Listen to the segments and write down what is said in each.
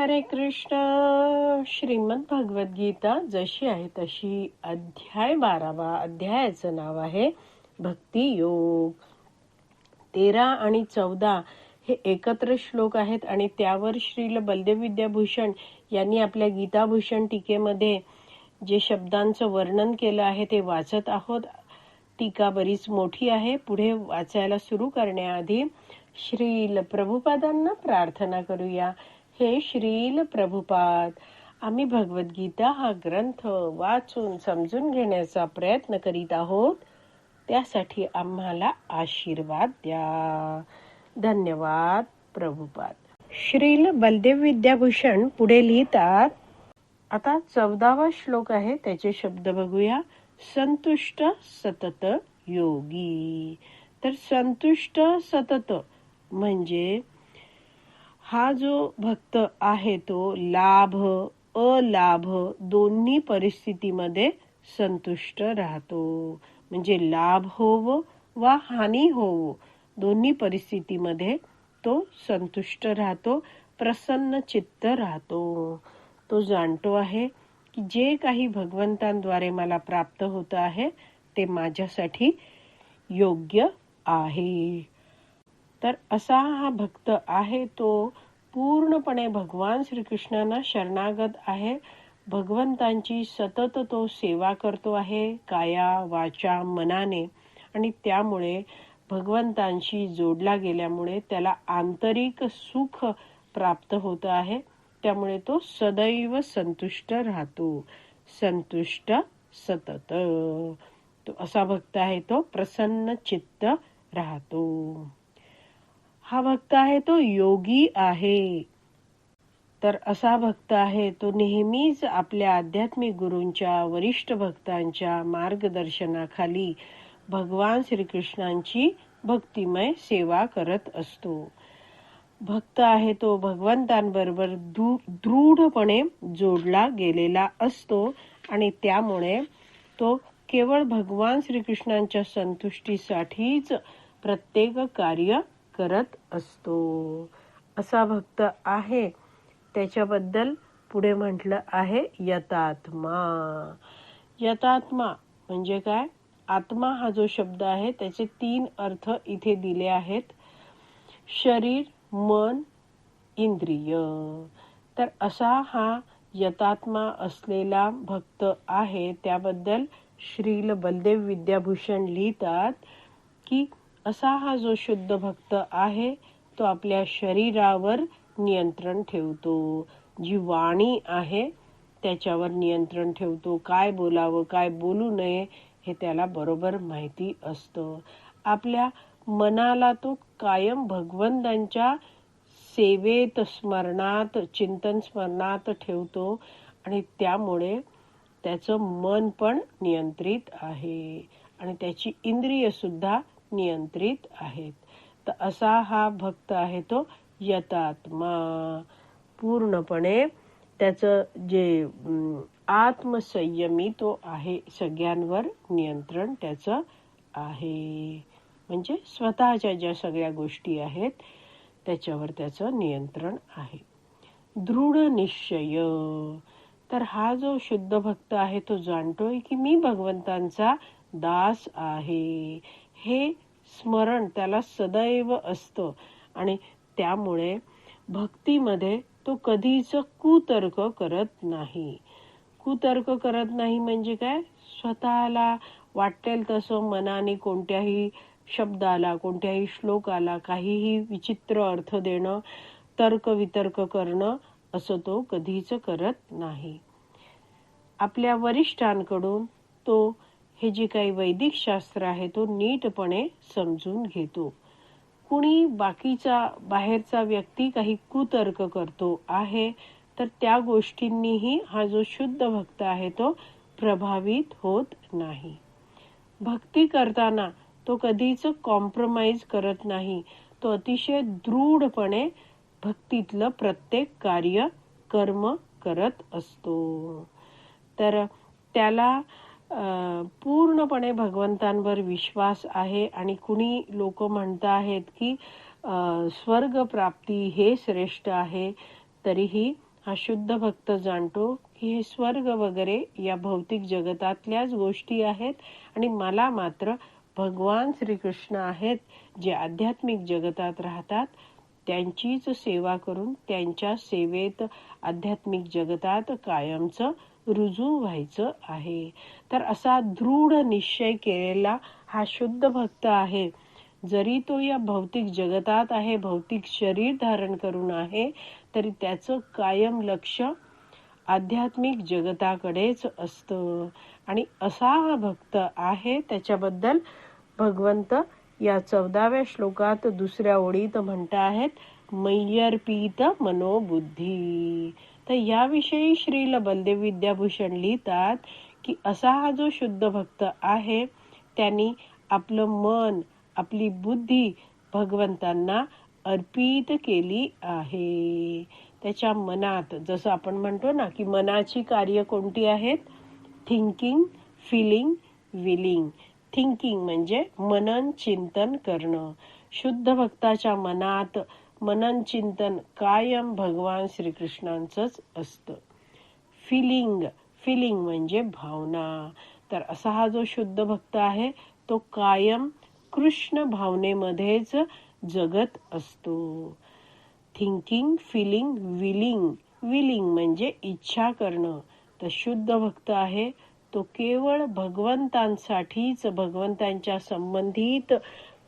हरे कृष्ण. श्रीमद भगवत गीता जशी आहे तशी अध्याय बारावा अध्यायाचं नाव आहे भक्ती योग. तेरा आणि चौदा हे एकत्र श्लोक आहेत आणि त्यावर श्रील बलदेव विद्याभूषण यांनी आपल्या गीताभूषण टीकेमध्ये जे शब्दांचं वर्णन केलं आहे ते वाचत आहोत. टीका बरीच मोठी आहे. पुढे वाचायला सुरू करण्याआधी श्रील प्रभुपादांना प्रार्थना करूया. हे श्रील प्रभुपाद. आम्ही भगवद्गीता हा ग्रंथ वाचून समजून घेण्याचा प्रयत्न करीत आहोत. त्यासाठी आम्हाला आशीर्वाद द्या. धन्यवाद प्रभुपाद. श्रील बलदेव विद्याभूषण पुढे लिहितात आता चौदावा श्लोक आहे त्याचे शब्द बघूया. संतुष्ट सतत योगी. तर संतुष्ट सतत म्हणजे हा जो भक्त आहे तो लाभ अलाभ दोन्ही परिस्थितीमध्ये संतुष्ट राहतो. म्हणजे लाभ होवो वा हानी होवो दोन्ही परिस्थितीमध्ये तो संतुष्ट राहतो प्रसन्न चित्त राहतो. तो जाणतो आहे की जे काही भगवंतांद्वारे मला प्राप्त होत आहे ते माझ्यासाठी योग्य आहे. तर असा हा भक्त आहे तो पूर्णपणे भगवान श्रीकृष्णांना शरणागत आहे. भगवंतांची सतत तो सेवा करतो आहे काया वाचा मनाने. आणि त्यामुळे भगवंतांशी जोडला गेल्यामुळे त्याला आंतरिक सुख प्राप्त होत आहे. त्यामुळे तो सदैव संतुष्ट राहतो. संतुष्ट सतत. तो असा भक्त आहे तो प्रसन्न चित्त राहतो. हा भक्त आहे तो योगी आहे. तर असा भक्त आहे तो नेहमीच आपल्या आध्यात्मिक गुरूंच्या वरिष्ठ भक्तांच्या मार्गदर्शनाखाली भगवान श्रीकृष्णांची भक्तिमय सेवा करत असतो. भक्त आहे तो भगवंतांबरोबर दृढपणे जोडला गेलेला असतो आणि त्यामुळे तो केवळ भगवान श्रीकृष्णांच्या संतुष्टीसाठीच प्रत्येक कार्य करत असतो. असा भक्त आहे. त्याच्याबद्दल पुढे म्हटलं आहे यतात्मा. यतात्मा म्हणजे काय? आत्मा हा जो शब्द आहे त्याचे तीन अर्थ इथे दिले आहेत. शरीर मन इंद्रिय. तर असा हा यतात्मा असलेला भक्त आहे. त्याबद्दल श्रील बलदेव विद्याभूषण लिहितात की असा हा जो शुद्ध भक्त आहे तो आपल्या शरीरावर नियंत्रण ठेवतो. जी वाणी आहे त्याच्यावर नियंत्रण ठेवतो. काय बोलावं काय बोलू नये हे त्याला बरोबर माहिती असतं. आपल्या मनाला तो कायम भगवंतांच्या सेवेत स्मरणात चिंतन स्मरणात ठेवतो आणि त्यामुळे त्याचं मन पण नियंत्रित आहे. आणि त्याची इंद्रियसुद्धा नियंत्रित आहेत. तर असा हा भक्त आहे तो यतात्मा. पूर्णपणे त्याचं जे आत्मसंयमी तो आहे सगळ्यांवर नियंत्रण त्याचं आहे. म्हणजे स्वतःच्या ज्या सगळ्या गोष्टी आहेत त्याच्यावर त्याचं नियंत्रण आहे. दृढ निश्चय. तर हा जो शुद्ध भक्त आहे तो जाणतोय की मी भगवंतांचा दास आहे. हे स्मरण त्याला सदैव असतं. आणि त्यामुळे भक्तीमध्ये तो कधीच कुतर्क करत नाही. कुतर्क करत नाही म्हणजे काय? स्वतःला वाटेल तसं मनाने कोणत्याही शब्दाला कोणत्याही श्लोकाला काहीही विचित्र अर्थ देणं तर्क वितर्क करणं असं तो कधीच करत नाही. आपल्या वरिष्ठांकडून तो हे जे काही वैदिक शास्त्र आहे तो नीटपणे समजून घेतो. कुणी बाकीचा बाहेरचा व्यक्ती काही कुतर्क करतो आहे तर त्या गोष्टींनीही हा जो शुद्ध भक्त आहे तो प्रभावित होत नाही. भक्ती करताना तो कधीच कॉम्प्रोमाइज करत नाही. तो अतिशय दृढपणे भक्तीतलं प्रत्येक कार्य कर्म करत असतो. तर त्याला पूर्णपणे भगवंतांवर विश्वास आहे आणि कुणी लोक म्हणत आहेत की स्वर्ग प्राप्ती हे श्रेष्ठ आहे तरीही हा शुद्ध भक्त जाणतो की हे स्वर्ग वगैरे या भौतिक जगतातल्याच गोष्टी आहेत आणि मला मात्र भगवान श्रीकृष्ण आहेत जे आध्यात्मिक जगतात राहतात त्यांचीच सेवा करून त्यांच्या सेवेत आध्यात्मिक जगतात कायमचं रुजू व्हायचं आहे. तर असा दृढ निश्चय केलेला हा शुद्ध भक्त आहे. जरी तो या भौतिक जगतात आहे भौतिक शरीर धारण करून आहे तरी त्याचं कायम लक्ष आध्यात्मिक जगताकडेच असतं. आणि असा हा भक्त आहे त्याच्याबद्दल भगवंत या चौदाव्या श्लोकात दुसऱ्या ओळीत म्हणत आहेत मय्यर्पित मनोबुद्धी. तर याविषयी श्रील बलदेव विद्याभूषण लिहितात की असा हा जो शुद्ध भक्त आहे त्यांनी आपलं मन आपली बुद्धी भगवंतांना अर्पित केली आहे. त्याच्या मनात जसं आपण म्हणतो ना की मनाची कार्य कोणती आहेत? थिंकिंग फिलिंग विलिंग थिंकिंग म्हणजे मनन चिंतन करणं. शुद्ध भक्ताच्या मनात मनन चिंतन कायम भगवान श्रीकृष्णांचंच असतं. फिलिंग फिलिंग म्हणजे भावना. तर असा हा जो शुद्ध भक्त आहे तो कायम कृष्ण भावनेमध्येच जगत असतो. थिंकिंग फिलिंग विलिंग विलिंग म्हणजे इच्छा करणं. तर शुद्ध भक्त आहे तो केवळ भगवंतांसाठीच भगवंतांच्या संबंधित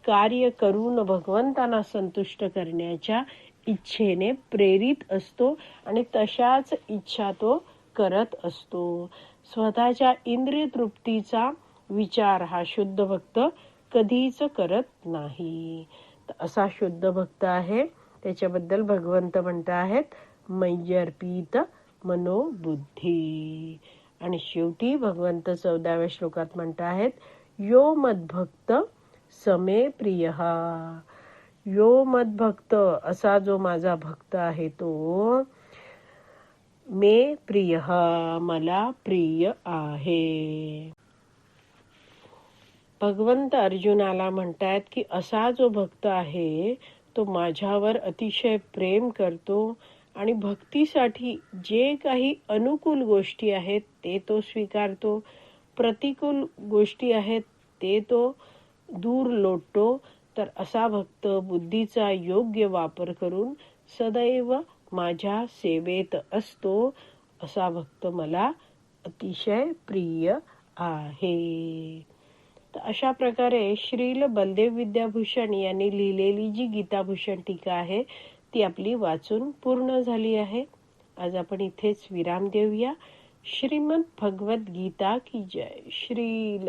कार्य करून भगवंतांना संतुष्ट करण्याच्या इच्छेने प्रेरित असतो आणि तशाच इच्छा तो करत असतो. स्वतःच्या इंद्रिय तृप्तीचा विचार हा शुद्ध भक्त कधीच करत नाही. असा शुद्ध भक्त आहे. त्याच्याबद्दल भगवंत म्हणत आहेत मैजर्पित मनोबुद्धी. आणि शेवटी भगवंत चौदाव्या श्लोकात म्हणत आहेत यो मदभक्त समे प्रिय। यो मदभक्त असा जो माझा भक्त आहे तो मे प्रिय मला प्रिय आहे. भगवंत अर्जुनाला म्हणतात की असा जो भक्त आहे तो माझ्यावर अतिशय प्रेम करतो आणि भक्तीसाठी जे काही अनुकूल गोष्टी आहेत ते तो स्वीकारतो. प्रतिकूल गोष्टी आहेत ते तो दूर लोटतो तर असा भक्त बुद्धीचा योग्य वापर करून सदैव माझ्या सेवेत असतो असा भक्त मला अतिशय प्रिय आहे. तर अशा प्रकारे श्रील बलदेव विद्याभूषण यांनी लिहिलेली जी गीताभूषण टीका आहे ती आपली वाचून पूर्ण झाली आहे. आज आपण इथेच विराम देऊया. श्रीमद भगवत गीता की जय. श्रील